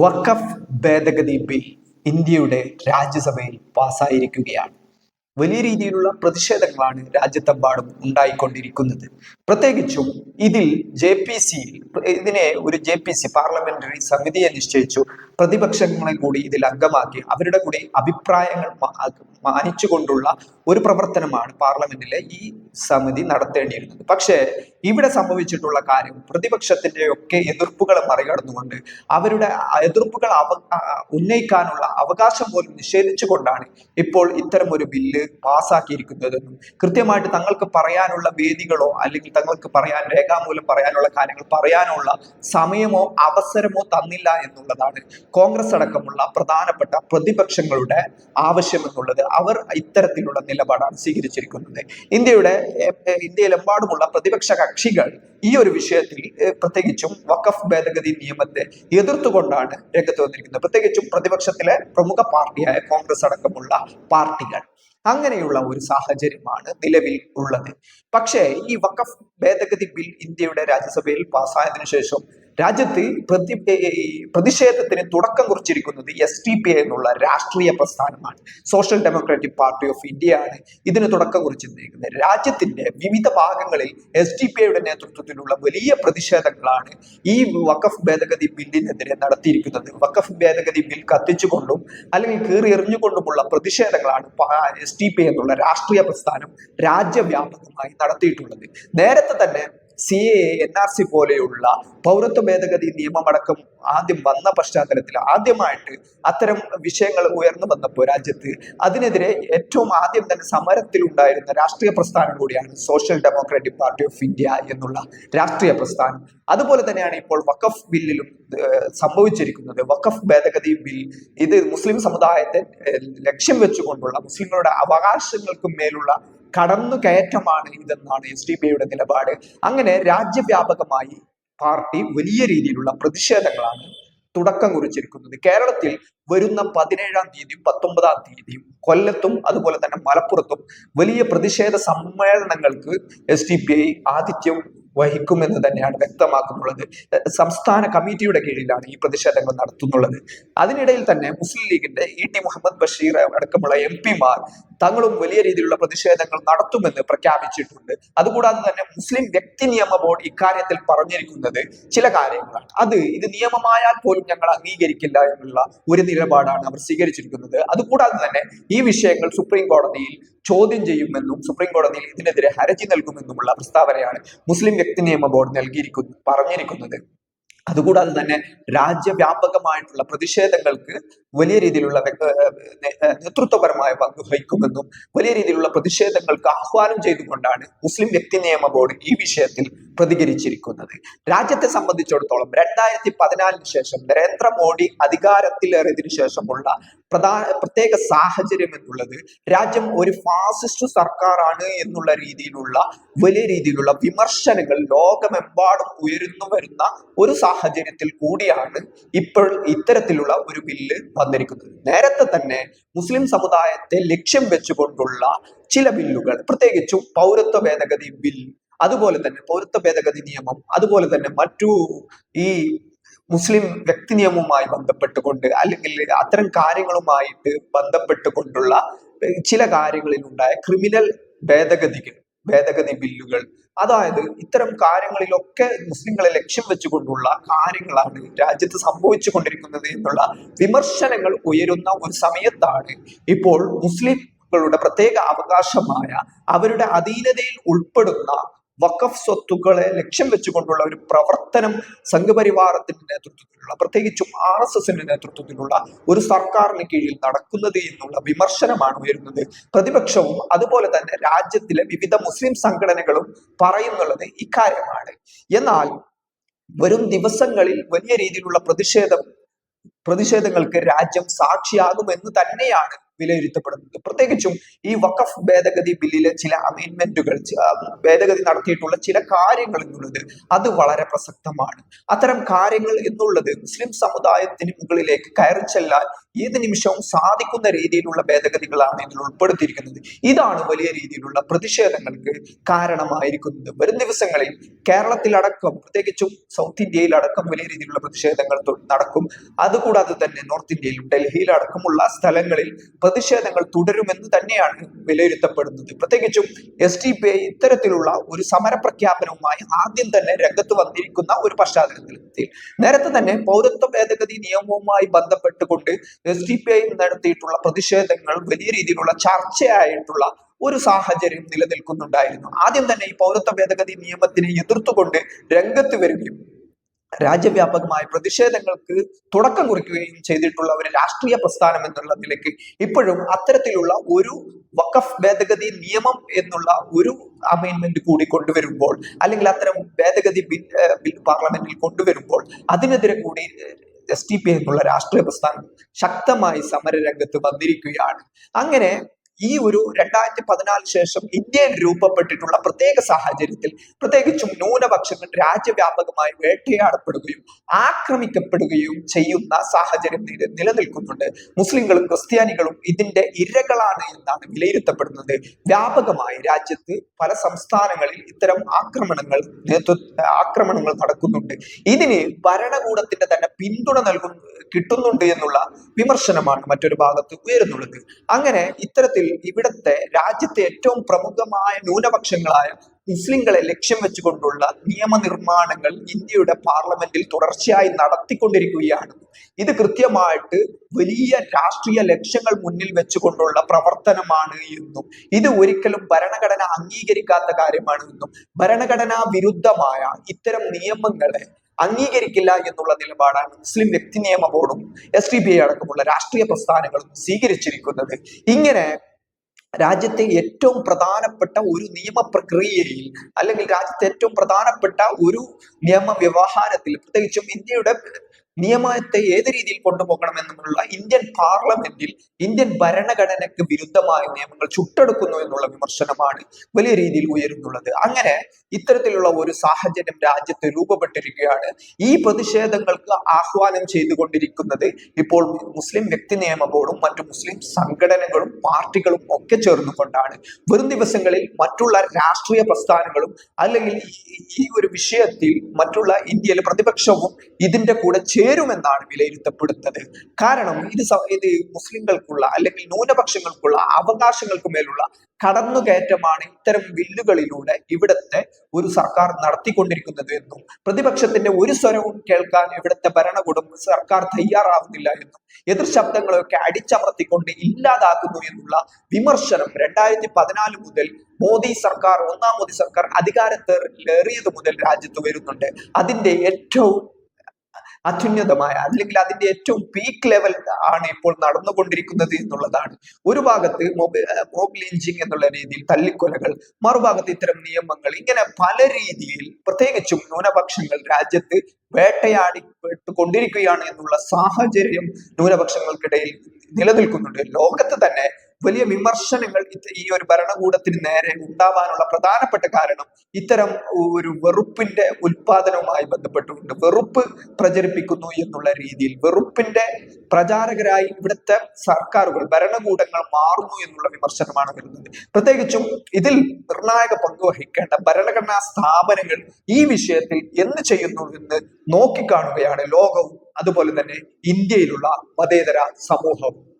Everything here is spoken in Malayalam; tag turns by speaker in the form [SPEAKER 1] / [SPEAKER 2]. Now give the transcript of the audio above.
[SPEAKER 1] വഖഫ് ഭേദഗതി ബിൽ ഇന്ത്യയുടെ രാജ്യസഭയിൽ പാസായിരിക്കുകയാണ്. വലിയ രീതിയിലുള്ള പ്രതിഷേധങ്ങളാണ് രാജ്യത്തെമ്പാടും ഉണ്ടായിക്കൊണ്ടിരിക്കുന്നത്. പ്രത്യേകിച്ചും ഇതിൽ ജെ പി സി ഇതിനെ ഒരു ജെ പി സി പാർലമെന്ററി സമിതിയെ നിശ്ചയിച്ചു. പ്രതിപക്ഷങ്ങളെ കൂടി ഇതിൽ അംഗമാക്കി അവരുടെ കൂടി അഭിപ്രായങ്ങൾ മാനിച്ചുകൊണ്ടുള്ള ഒരു പ്രവർത്തനമാണ് പാർലമെന്റിലെ ഈ സമിതി നടത്തേണ്ടിയിരുന്നത്. പക്ഷേ ഇവിടെ സംഭവിച്ചിട്ടുള്ള കാര്യം പ്രതിപക്ഷത്തിന്റെ ഒക്കെ എതിർപ്പുകളെ മറികടന്നുകൊണ്ട് അവരുടെ എതിർപ്പുകൾ അവ ഉന്നയിക്കാനുള്ള അവകാശം പോലും നിഷേധിച്ചുകൊണ്ടാണ് ഇപ്പോൾ ഇത്തരം ഒരു ബില്ല് പാസ്സാക്കിയിരിക്കുന്നതെന്നും കൃത്യമായിട്ട് തങ്ങൾക്ക് പറയാനുള്ള വേദികളോ അല്ലെങ്കിൽ തങ്ങൾക്ക് പറയാൻ രേഖാമൂലം പറയാനുള്ള കാര്യങ്ങൾ പറയാനുള്ള സമയമോ അവസരമോ തന്നില്ല എന്നുള്ളതാണ് കോൺഗ്രസ് അടക്കമുള്ള പ്രധാനപ്പെട്ട പ്രതിപക്ഷങ്ങളുടെ ആവശ്യം എന്നുള്ളത്. അവർ ഇത്തരത്തിലുള്ള നിലപാടാണ് സ്വീകരിച്ചിരിക്കുന്നത്. ഇന്ത്യയുടെ ഇന്ത്യയിലെമ്പാടുമുള്ള പ്രതിപക്ഷ കക്ഷികൾ ഈ ഒരു വിഷയത്തിൽ പ്രത്യേകിച്ചും വഖഫ് ഭേദഗതി നിയമത്തെ എതിർത്തുകൊണ്ടാണ് രംഗത്ത് വന്നിരിക്കുന്നത്. പ്രത്യേകിച്ചും പ്രതിപക്ഷത്തിലെ പ്രമുഖ പാർട്ടിയായ കോൺഗ്രസ് അടക്കമുള്ള പാർട്ടികൾ. അങ്ങനെയുള്ള ഒരു സാഹചര്യമാണ് നിലവിൽ ഉള്ളത്. പക്ഷേ ഈ വഖഫ് ഭേദഗതി ബിൽ ഇന്ത്യയുടെ രാജ്യസഭയിൽ പാസ്സായതിനു ശേഷം രാജ്യത്ത് പ്രതി പ്രതിഷേധത്തിന് തുടക്കം കുറിച്ചിരിക്കുന്നത് എസ് ടി പി എന്നുള്ള രാഷ്ട്രീയ പ്രസ്ഥാനമാണ്. Social democratic party of India ആണ് ഇതിന് തുടക്കം കുറിച്ചിരിക്കുന്നത്. രാജ്യത്തിന്റെ വിവിധ ഭാഗങ്ങളിൽ എസ് ടി പി ഐയുടെ നേതൃത്വത്തിലുള്ള വലിയ പ്രതിഷേധങ്ങളാണ് ഈ വഖഫ് ഭേദഗതി ബില്ലിനെതിരെ നടത്തിയിരിക്കുന്നത്. വഖഫ് ഭേദഗതി ബിൽ കത്തിച്ചുകൊണ്ടും അല്ലെങ്കിൽ കീറി എറിഞ്ഞുകൊണ്ടുമുള്ള പ്രതിഷേധങ്ങളാണ് എസ് ടി പി എന്നുള്ള രാഷ്ട്രീയ പ്രസ്ഥാനം രാജ്യവ്യാപകമായി നടത്തിയിട്ടുള്ളത്. നേരത്തെ തന്നെ C A N R C പോലെയുള്ള പൗരത്വ ഭേദഗതി നിയമമടക്കം ആദ്യം വന്ന പശ്ചാത്തലത്തിൽ ആദ്യമായിട്ട് അത്തരം വിഷയങ്ങൾ ഉയർന്നു വന്നപ്പോൾ രാജ്യത്ത് അതിനെതിരെ ഏറ്റവും ആദ്യം തന്നെ സമരത്തിലുണ്ടായിരുന്ന രാഷ്ട്രീയ പ്രസ്ഥാനം കൂടിയാണ് social democratic party of India എന്നുള്ള രാഷ്ട്രീയ പ്രസ്ഥാനം. അതുപോലെ തന്നെയാണ് ഇപ്പോൾ വഖഫ് ബില്ലിലും സംഭവിച്ചിരിക്കുന്നത്. വഖഫ് ഭേദഗതി ബിൽ ഇത് മുസ്ലിം സമുദായത്തെ ലക്ഷ്യം വെച്ചുകൊണ്ടുള്ള മുസ്ലിങ്ങളുടെ അവകാശങ്ങൾക്കും മേലുള്ള കടന്നു കയറ്റമാണ് ഇതെന്നാണ് എസ് ഡി പിയുടെ നിലപാട്. അങ്ങനെ രാജ്യവ്യാപകമായി പാർട്ടി വലിയ രീതിയിലുള്ള പ്രതിഷേധങ്ങളാണ് തുടക്കം കുറിച്ചിരിക്കുന്നത്. കേരളത്തിൽ വരുന്ന പതിനേഴാം തീയതിയും പത്തൊമ്പതാം തീയതിയും കൊല്ലത്തും അതുപോലെ തന്നെ മലപ്പുറത്തും വലിയ പ്രതിഷേധ സമ്മേളനങ്ങൾക്ക് എസ് ഡി പി ഐ ആതിഥ്യം വഹിക്കുമെന്ന് തന്നെയാണ് വ്യക്തമാക്കുന്നുള്ളത്. സംസ്ഥാന കമ്മിറ്റിയുടെ കീഴിലാണ് ഈ പ്രതിഷേധങ്ങൾ നടത്തുന്നുള്ളത്. അതിനിടയിൽ തന്നെ മുസ്ലിം ലീഗിന്റെ ഇ ടി മുഹമ്മദ് ബഷീർ അടക്കമുള്ള എം പിമാർ തങ്ങളും വലിയ രീതിയിലുള്ള പ്രതിഷേധങ്ങൾ നടത്തുമെന്ന് പ്രഖ്യാപിച്ചിട്ടുണ്ട്. അതുകൂടാതെ തന്നെ മുസ്ലിം വ്യക്തി നിയമ ബോർഡ് ഇക്കാര്യത്തിൽ പറഞ്ഞിരിക്കുന്നത് ചില കാര്യങ്ങളാണ്. അത് ഇത് നിയമമായാൽ പോലും ഞങ്ങൾ അംഗീകരിക്കില്ല എന്നുള്ള ഒരു നിലപാടാണ് അവർ സ്വീകരിച്ചിരിക്കുന്നത്. അതുകൂടാതെ തന്നെ ഈ വിഷയങ്ങൾ സുപ്രീം കോടതിയിൽ ചോദ്യം ചെയ്യുമെന്നും സുപ്രീം കോടതിയിൽ ഇതിനെതിരെ ഹർജി നൽകുമെന്നുമുള്ള പ്രസ്താവനയാണ് മുസ്ലിം വ്യക്തി നിയമ ബോർഡ് നൽകിയിരിക്കുന്നു പറഞ്ഞിരിക്കുന്നത്. അതുകൂടാതെ തന്നെ രാജ്യവ്യാപകമായിട്ടുള്ള പ്രതിഷേധങ്ങൾക്ക് വലിയ രീതിയിലുള്ള നേതൃത്വപരമായ പങ്ക് വഹിക്കുമെന്നും വലിയ രീതിയിലുള്ള പ്രതിഷേധങ്ങൾക്ക് ആഹ്വാനം ചെയ്തുകൊണ്ടാണ് മുസ്ലിം വ്യക്തി നിയമ ബോർഡ് ഈ വിഷയത്തിൽ പ്രതികരിച്ചിരിക്കുന്നത്. രാജ്യത്തെ സംബന്ധിച്ചിടത്തോളം രണ്ടായിരത്തി പതിനാലിന് ശേഷം നരേന്ദ്രമോദി അധികാരത്തിലേറിയതിനു ശേഷമുള്ള പ്രധാന പ്രത്യേക സാഹചര്യം എന്നുള്ളത് രാജ്യം ഒരു ഫാസിസ്റ്റ് സർക്കാരാണ് എന്നുള്ള രീതിയിലുള്ള വലിയ രീതിയിലുള്ള വിമർശനങ്ങൾ ലോകമെമ്പാടും ഉയരുന്നു വരുന്ന ഒരു സാഹചര്യത്തിൽ കൂടിയാണ് ഇപ്പോൾ ഇത്തരത്തിലുള്ള ഒരു ബില്ല് വന്നിരിക്കുന്നത്. നേരത്തെ തന്നെ മുസ്ലിം സമുദായത്തെ ലക്ഷ്യം വെച്ചുകൊണ്ടുള്ള ചില ബില്ലുകൾ പ്രത്യേകിച്ചും പൗരത്വ ഭേദഗതി ബിൽ അതുപോലെ തന്നെ പൗരത്വ ഭേദഗതി നിയമം അതുപോലെ തന്നെ മറ്റു ഈ മുസ്ലിം വ്യക്തി നിയമവുമായി ബന്ധപ്പെട്ടുകൊണ്ട് അല്ലെങ്കിൽ അത്തരം കാര്യങ്ങളുമായിട്ട് ബന്ധപ്പെട്ടുകൊണ്ടുള്ള ചില കാര്യങ്ങളിൽ ഉണ്ടായ ക്രിമിനൽ ഭേദഗതികൾ ഭേദഗതി ബില്ലുകൾ. അതായത് ഇത്തരം കാര്യങ്ങളിലൊക്കെ മുസ്ലിങ്ങളെ ലക്ഷ്യം വെച്ചുകൊണ്ടുള്ള കാര്യങ്ങളാണ് രാജ്യത്ത് സംഭവിച്ചു കൊണ്ടിരിക്കുന്നത് എന്നുള്ള വിമർശനങ്ങൾ ഉയരുന്ന ഒരു സമയത്താണ് ഇപ്പോൾ മുസ്ലിംകളുടെ പ്രത്യേക അവകാശമായ അവരുടെ അധീനതയിൽ ഉൾപ്പെടുന്ന വഖഫ് സ്വത്തുക്കളെ ലക്ഷ്യം വെച്ചുകൊണ്ടുള്ള ഒരു പ്രവർത്തനം സംഘപരിവാരത്തിന്റെ നേതൃത്വത്തിലുള്ള പ്രത്യേകിച്ചും ആർ എസ് എസിന്റെ നേതൃത്വത്തിലുള്ള ഒരു സർക്കാരിന് കീഴിൽ നടക്കുന്നത് എന്നുള്ള വിമർശനമാണ് ഉയരുന്നത്. പ്രതിപക്ഷവും അതുപോലെ തന്നെ രാജ്യത്തിലെ വിവിധ മുസ്ലിം സംഘടനകളും പറയുന്നുള്ളത് ഇക്കാര്യമാണ്. എന്നാൽ വരും ദിവസങ്ങളിൽ വലിയ രീതിയിലുള്ള പ്രതിഷേധം പ്രതിഷേധങ്ങൾക്ക് രാജ്യം സാക്ഷിയാകുമെന്ന് തന്നെയാണ് വിലയിരുത്തപ്പെടുന്നത് പ്രത്യേകിച്ചും ഈ വഖഫ് ഭേദഗതി ബില്ലിലെ ചില അമെൻമെന്റുകൾ ഭേദഗതി നടത്തിയിട്ടുള്ള ചില കാര്യങ്ങൾ എന്നുള്ളത് അത് വളരെ പ്രസക്തമാണ്. അത്തരം കാര്യങ്ങൾ എന്നുള്ളത് മുസ്ലിം സമുദായത്തിന് മുകളിലേക്ക് കയറി ചെല്ലാൻ ഏത് നിമിഷവും സാധിക്കുന്ന രീതിയിലുള്ള ഭേദഗതികളാണ് ഇതിൽ ഉൾപ്പെടുത്തിയിരിക്കുന്നത്. ഇതാണ് വലിയ രീതിയിലുള്ള പ്രതിഷേധങ്ങൾക്ക് കാരണമായിരിക്കുന്നത്. വരും ദിവസങ്ങളിൽ കേരളത്തിലടക്കം പ്രത്യേകിച്ചും സൗത്ത് ഇന്ത്യയിലടക്കം വലിയ രീതിയിലുള്ള പ്രതിഷേധങ്ങൾ നടക്കും. അതുകൂടാതെ തന്നെ നോർത്ത് ഇന്ത്യയിലും ഡൽഹിയിലടക്കമുള്ള സ്ഥലങ്ങളിൽ പ്രതിഷേധങ്ങൾ തുടരുമെന്ന് തന്നെയാണ് വിലയിരുത്തപ്പെടുന്നത്. പ്രത്യേകിച്ചും എസ് ടി പി ഐ ഇത്തരത്തിലുള്ള ഒരു സമര പ്രഖ്യാപനവുമായി ആദ്യം തന്നെ രംഗത്ത് വന്നിരിക്കുന്ന ഒരു പശ്ചാത്തലത്തിൽ. നേരത്തെ തന്നെ പൗരത്വ ഭേദഗതി നിയമവുമായി ബന്ധപ്പെട്ടുകൊണ്ട് എസ് ഡി പി ഐ നടത്തിയിട്ടുള്ള പ്രതിഷേധങ്ങൾ വലിയ രീതിയിലുള്ള ചർച്ചയായിട്ടുള്ള ഒരു സാഹചര്യം നിലനിൽക്കുന്നുണ്ടായിരുന്നു. ആദ്യം തന്നെ ഈ പൗരത്വ ഭേദഗതി നിയമത്തിനെ എതിർത്തുകൊണ്ട് രംഗത്ത് വരികയും രാജ്യവ്യാപകമായ പ്രതിഷേധങ്ങൾക്ക് തുടക്കം കുറിക്കുകയും ചെയ്തിട്ടുള്ള ഒരു രാഷ്ട്രീയ പ്രസ്ഥാനം എന്നുള്ള നിലയ്ക്ക് ഇപ്പോഴും അത്തരത്തിലുള്ള ഒരു വഖഫ് ഭേദഗതി നിയമം എന്നുള്ള ഒരു അമൈൻമെന്റ് കൂടി കൊണ്ടുവരുമ്പോൾ അല്ലെങ്കിൽ അത്തരം ഭേദഗതി ബിൽ ബിൽ പാർലമെന്റിൽ കൊണ്ടുവരുമ്പോൾ അതിനെതിരെ കൂടി എസ് ടി പി എന്നുള്ള രാഷ്ട്രീയ പ്രസ്ഥാനം ശക്തമായി സമരരംഗത്ത് വന്നിരിക്കുകയാണ്. അങ്ങനെ ഈ ഒരു രണ്ടായിരത്തി പതിനാലിന് ശേഷം ഇന്ത്യയിൽ രൂപപ്പെട്ടിട്ടുള്ള പ്രത്യേക സാഹചര്യത്തിൽ പ്രത്യേകിച്ചും ന്യൂനപക്ഷങ്ങൾ രാജ്യവ്യാപകമായി വേട്ടയാടപ്പെടുകയും ആക്രമിക്കപ്പെടുകയും ചെയ്യുന്ന സാഹചര്യം നില- നിലനിൽക്കുന്നുണ്ട്. മുസ്ലിങ്ങളും ക്രിസ്ത്യാനികളും ഇതിന്റെ ഇരകളാണ് എന്നാണ് വിലയിരുത്തപ്പെടുന്നത്. വ്യാപകമായി രാജ്യത്ത് പല സംസ്ഥാനങ്ങളിൽ ഇത്തരം ആക്രമണങ്ങൾ നേതൃ ആക്രമണങ്ങൾ നടക്കുന്നുണ്ട്. ഇതിന് ഭരണകൂടത്തിന്റെ തന്നെ പിന്തുണ നൽകുന്നു കിട്ടുന്നുണ്ട് എന്നുള്ള വിമർശനമാണ് മറ്റൊരു ഭാഗത്ത് ഉയരുന്നുള്ളത്. അങ്ങനെ ഇത്തരത്തിൽ ഇവിടത്തെ രാജ്യത്തെ ഏറ്റവും പ്രമുഖമായ ന്യൂനപക്ഷങ്ങളായ മുസ്ലിങ്ങളെ ലക്ഷ്യം വെച്ചുകൊണ്ടുള്ള നിയമനിർമ്മാണങ്ങൾ ഇന്ത്യയുടെ പാർലമെന്റിൽ തുടർച്ചയായി നടത്തിക്കൊണ്ടിരിക്കുകയാണ്. ഇത് കൃത്യമായിട്ട് വലിയ രാഷ്ട്രീയ ലക്ഷ്യങ്ങൾ മുന്നിൽ വെച്ചുകൊണ്ടുള്ള പ്രവർത്തനമാണ് എന്നും ഇത് ഒരിക്കലും ഭരണഘടന അംഗീകരിക്കാത്ത കാര്യമാണ് എന്നും ഭരണഘടനാ വിരുദ്ധമായ ഇത്തരം നിയമങ്ങളെ അംഗീകരിക്കില്ല എന്നുള്ള നിലപാടാണ് മുസ്ലിം വ്യക്തി നിയമ ബോർഡും എസ് ഡി ബി ഐ അടക്കമുള്ള രാഷ്ട്രീയ പ്രസ്ഥാനങ്ങളും സ്വീകരിച്ചിരിക്കുന്നത്. ഇങ്ങനെ രാജ്യത്തെ ഏറ്റവും പ്രധാനപ്പെട്ട ഒരു നിയമപ്രക്രിയയിൽ അല്ലെങ്കിൽ രാജ്യത്തെ ഏറ്റവും പ്രധാനപ്പെട്ട ഒരു നിയമ വ്യവഹാരത്തിൽ പ്രത്യേകിച്ചും ഇന്ത്യയുടെ നിയമത്തെ ഏത് രീതിയിൽ കൊണ്ടുപോകണം എന്നുള്ള ഇന്ത്യൻ പാർലമെന്റിൽ ഇന്ത്യൻ ഭരണഘടനയ്ക്ക് വിരുദ്ധമായ നിയമങ്ങൾ ചുട്ടെടുക്കുന്നു എന്നുള്ള വിമർശനമാണ് വലിയ രീതിയിൽ ഉയരുന്നുള്ളത്. അങ്ങനെ ഇത്തരത്തിലുള്ള ഒരു സാഹചര്യം രാജ്യത്ത് രൂപപ്പെട്ടിരിക്കുകയാണ്. ഈ പ്രതിഷേധങ്ങൾക്ക് ആഹ്വാനം ചെയ്തുകൊണ്ടിരിക്കുന്നത് ഇപ്പോൾ മുസ്ലിം വ്യക്തി നിയമ ബോർഡും മറ്റു മുസ്ലിം സംഘടനകളും പാർട്ടികളും ഒക്കെ ചേർന്നുകൊണ്ടാണ്. വരും ദിവസങ്ങളിൽ മറ്റുള്ള രാഷ്ട്രീയ പ്രസ്ഥാനങ്ങളും അല്ലെങ്കിൽ ഈ ഒരു വിഷയത്തിൽ മറ്റുള്ള ഇന്ത്യയിലെ പ്രതിപക്ഷവും ഇതിന്റെ കൂടെ ചേരുമെന്നാണ് വിലയിരുത്തപ്പെടുന്നത്. കാരണം ഇത് ഇത് മുസ്ലിങ്ങൾക്കുള്ള അല്ലെങ്കിൽ ന്യൂനപക്ഷങ്ങൾക്കുള്ള അവകാശങ്ങൾക്ക് മേലുള്ള കടന്നുകയറ്റമാണ് ഇത്തരം ബില്ലുകളിലൂടെ ഇവിടുത്തെ ഒരു സർക്കാർ നടത്തിക്കൊണ്ടിരിക്കുന്നത് എന്നും പ്രതിപക്ഷത്തിന്റെ ഒരു സ്വരവും കേൾക്കാൻ ഇവിടുത്തെ ഭരണകൂടം സർക്കാർ തയ്യാറാവുന്നില്ല എന്നും എതിർ ശബ്ദങ്ങളെയൊക്കെ അടിച്ചമർത്തിക്കൊണ്ട് ഇല്ലാതാക്കുന്നു എന്നുള്ള വിമർശനം രണ്ടായിരത്തി പതിനാല് മുതൽ മോദി സർക്കാർ ഒന്നാം മോദി സർക്കാർ അധികാരത്തേറിയത് മുതൽ രാജ്യത്ത് വരുന്നുണ്ട്. അതിന്റെ ഏറ്റവും അത്യുന്നതമായ അല്ലെങ്കിൽ അതിന്റെ ഏറ്റവും പീക്ക് ലെവൽ ആണ് ഇപ്പോൾ നടന്നുകൊണ്ടിരിക്കുന്നത് എന്നുള്ളതാണ്. ഒരു ഭാഗത്ത് മോബ് ലിഞ്ചിങ് എന്നുള്ള രീതിയിൽ തല്ലിക്കൊലകൾ മറുഭാഗത്ത് ഇത്തരം നിയമങ്ങൾ ഇങ്ങനെ പല രീതിയിൽ പ്രത്യേകിച്ചും ന്യൂനപക്ഷങ്ങൾ രാജ്യത്ത് വേട്ടയാടിപ്പെട്ടുകൊണ്ടിരിക്കുകയാണ് എന്നുള്ള സാഹചര്യം ന്യൂനപക്ഷങ്ങൾക്കിടയിൽ നിലനിൽക്കുന്നുണ്ട്. ലോകത്ത് തന്നെ വലിയ വിമർശനങ്ങൾ ഈ ഒരു ഭരണകൂടത്തിന് നേരെ ഉണ്ടാവാനുള്ള പ്രധാനപ്പെട്ട കാരണം ഇത്തരം ഒരു വെറുപ്പിന്റെ ഉൽപാദനവുമായി ബന്ധപ്പെട്ടുകൊണ്ട് വെറുപ്പ് പ്രചരിപ്പിക്കുന്നു എന്നുള്ള രീതിയിൽ വെറുപ്പിന്റെ പ്രചാരകരായി ഇവിടുത്തെ സർക്കാരുകൾ ഭരണകൂടങ്ങൾ മാറുന്നു എന്നുള്ള വിമർശനമാണ് വരുന്നത്. പ്രത്യേകിച്ചും ഇതിൽ നിർണായക പങ്ക് വഹിക്കേണ്ട ഭരണഘടനാ സ്ഥാപനങ്ങൾ ഈ വിഷയത്തിൽ എന്ത് ചെയ്യുന്നു എന്ന് നോക്കിക്കാണുകയാണ് ലോകവും അതുപോലെ തന്നെ ഇന്ത്യയിലുള്ള മതേതര സമൂഹവും.